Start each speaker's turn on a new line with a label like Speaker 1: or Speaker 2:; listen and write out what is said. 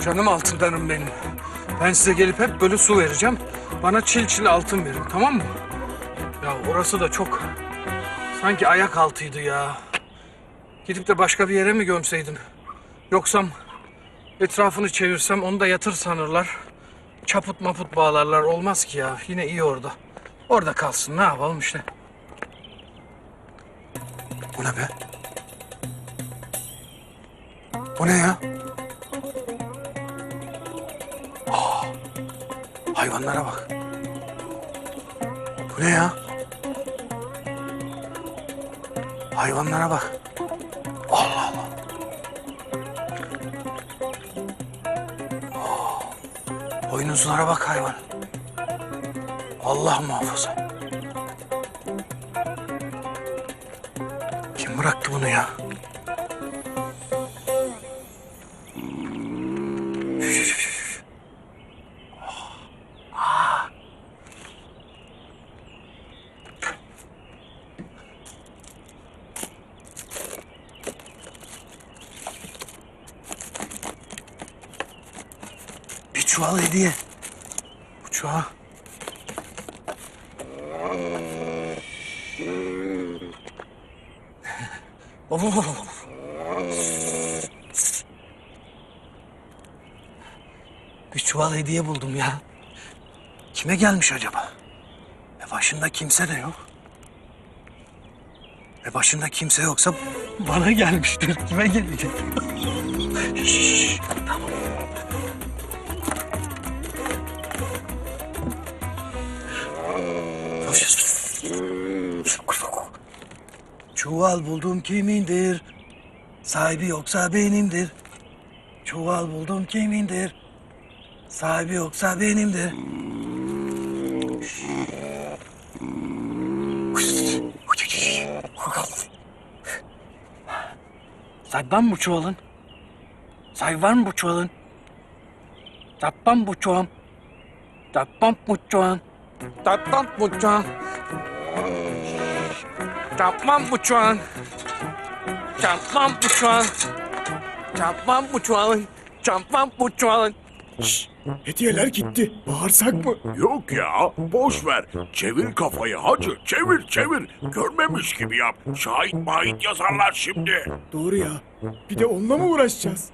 Speaker 1: Canım altınlarım benim. Ben size gelip hep böyle su vereceğim. Bana çil çil altın verin tamam mı? Ya orası da çok sanki ayak altıydı ya. Gidip de başka bir yere mi gömseydim? Yoksam etrafını çevirsem onu da yatır sanırlar. Çaput maput bağlarlar olmaz ki ya. Yine iyi orada. Orada kalsın ne yapalım işte. Bu ne be? Bu ne ya? Aa, hayvanlara bak. Bu ne ya? Hayvanlara bak. Allah Allah. Aa, boynuzlara bak hayvan. Allah muhafaza. Kim bıraktı bunu ya? Çuval hediye. Bu çuval. Of, of, of. Bir çuval hediye buldum ya. Kime gelmiş acaba? E başında kimse de yok. E başında kimse yoksa bana gelmiştir. Kime gelecek? Şşş, tamam. Çuval buldum kimindir? Sahibi yoksa benimdir. Çuval buldum kimindir? Sahibi yoksa benimdir. Sahibi var mı bu çuvalın? Sahibi var mı bu çuvalın? Tapam bu çuval. Tapam bu çuval. Tapam bu çuval. Tapam bu çuval. Tapam bu çuvalın. Tapam bu çuvalın.
Speaker 2: Hediyeler gitti. Bağırsak mı?
Speaker 3: Yok ya, boş ver. Çevir kafayı hacı, çevir çevir. Görmemiş gibi yap. Şahit mahit yazarlar şimdi.
Speaker 2: Doğru ya. Bir de onunla mı uğraşacağız?